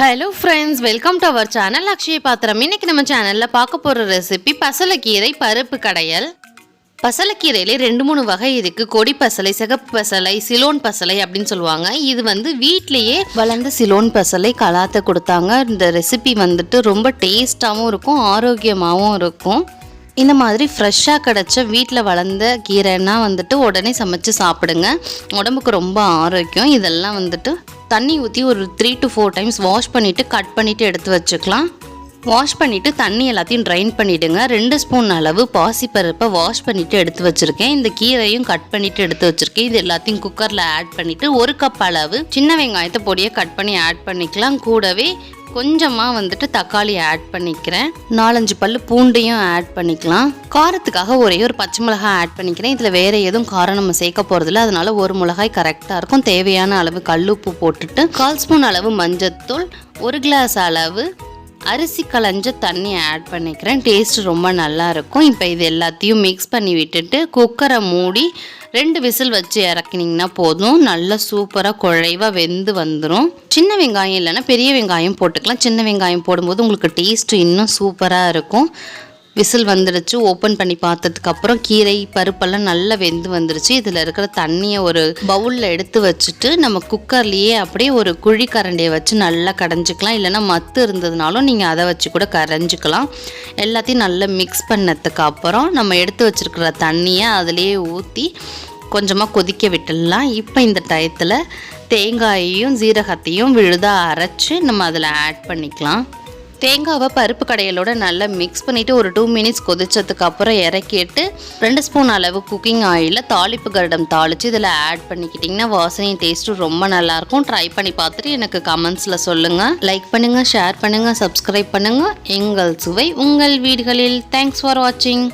Hello friends welcome to our channel Akshaya Patram இன்னைக்கு நம்ம சேனலில் பார்க்க போகிற ரெசிபி பசலைக்கீரை பருப்பு கடையல். பசலைக்கீரையிலே ரெண்டு மூணு வகை இருக்குது கொடி பசலை சிகப்பு பசலை சிலோன் பசலை அப்படின்னு சொல்லுவாங்க. இது வந்து வீட்லேயே வளர்ந்த சிலோன் பசலை கலாத்த கொடுத்தாங்க. இந்த ரெசிபி வந்துட்டு ரொம்ப டேஸ்ட்டாகவும் இருக்கும் ஆரோக்கியமாகவும் இருக்கும். இந்த மாதிரி ஃப்ரெஷ்ஷாக கிடச்ச வீட்டில் வளர்ந்த கீரைன்னா வந்துட்டு உடனே சமைச்சு சாப்பிடுங்க. உடம்புக்கு ரொம்ப ஆரோக்கியம். இதெல்லாம் வந்துட்டு தண்ணி ஊற்றி ஒரு three to four times wash பண்ணிவிட்டு கட் பண்ணிவிட்டு எடுத்து வச்சுக்கலாம். வாஷ் பண்ணிவிட்டு தண்ணி எல்லாத்தையும் ட்ரைன் பண்ணிவிடுங்க ரெண்டு ஸ்பூன் அளவு பாசிப்பருப்பை வாஷ் பண்ணிவிட்டு எடுத்து வச்சுருக்கேன். இந்த கீரையும் கட் பண்ணிவிட்டு எடுத்து வச்சுருக்கேன். இது எல்லாத்தையும் குக்கரில் ஆட் பண்ணிவிட்டு ஒரு கப் அளவு சின்ன வெங்காயத்தை பொடியை கட் பண்ணி ஆட் பண்ணிக்கலாம். கூடவே கொஞ்சமாக வந்துட்டு தக்காளி ஆட் பண்ணிக்கிறேன். நாலஞ்சு பல் பூண்டையும் ஆட் பண்ணிக்கலாம். காரத்துக்காக ஒரே ஒரு பச்சை மிளகாய் ஆட் பண்ணிக்கிறேன். இதில் வேறு எதுவும் காரம் நம்ம சேர்க்க போகிறதில்ல அதனால ஒரு மிளகாய் கரெக்டாக இருக்கும். தேவையான அளவு கல்லுப்பு போட்டுட்டு கால் ஸ்பூன் அளவு மஞ்சத்தூள் ஒரு கிளாஸ் அளவு அரிசி களைஞ்ச தண்ணி ஆட் பண்ணிக்கிறேன். டேஸ்ட் ரொம்ப நல்லாயிருக்கும் இப்போ இது எல்லாத்தையும் மிக்ஸ் பண்ணி விட்டுட்டு குக்கரை மூடி ரெண்டு விசில் வச்சு இறக்கினீங்கன்னா போதும். நல்லா சூப்பராக குழைவாக வெந்து வந்துடும் சின்ன வெங்காயம் இல்லைன்னா பெரிய வெங்காயம் போட்டுக்கலாம். சின்ன வெங்காயம் போடும்போது உங்களுக்கு டேஸ்ட்டு இன்னும் சூப்பராக இருக்கும். விசில் வந்துடுச்சு ஓப்பன் பண்ணி பார்த்ததுக்கப்புறம் கீரை பருப்பெல்லாம் நல்லா வெந்து வந்துருச்சு. இதில் இருக்கிற தண்ணியை ஒரு பவுலில் எடுத்து வச்சுட்டு நம்ம குக்கர்லேயே அப்படியே ஒரு குழி கரண்டியை வச்சு நல்லா கடைஞ்சிக்கலாம். இல்லைன்னா மத்து இருந்ததுனாலும் நீங்கள் அதை வச்சு கூட கரைஞ்சிக்கலாம். எல்லாத்தையும் நல்லா மிக்ஸ் பண்ணதுக்கு அப்புறம் நம்ம எடுத்து வச்சுருக்கிற தண்ணியை அதிலேயே ஊற்றி கொஞ்சமாக கொதிக்க விட்டுடலாம். இப்போ இந்த டயத்தில் தேங்காயையும் ஜீரகத்தையும் விழுதாக அரைச்சி நம்ம அதில் ஆட் பண்ணிக்கலாம். தேங்காவை பருப்பு கடையலோட நல்லா மிக்ஸ் பண்ணிவிட்டு ஒரு டூ மினிட்ஸ் கொதிச்சதுக்கு அப்புறம் இறக்கிட்டு ரெண்டு ஸ்பூன் அளவு குக்கிங் ஆயிலில் தாளிப்பு கருடம் தாளித்து இதில் ஆட் பண்ணிக்கிட்டிங்கன்னா வாசனையும் டேஸ்ட்டும் ரொம்ப நல்லாயிருக்கும். ட்ரை பண்ணி பார்த்துட்டு எனக்கு கமெண்ட்ஸில் சொல்லுங்கள் லைக் பண்ணுங்கள் ஷேர் பண்ணுங்கள் சப்ஸ்கிரைப் பண்ணுங்கள் எங்கள் சுவை உங்கள் வீடுகளில். தேங்க்ஸ் ஃபார் வாட்சிங்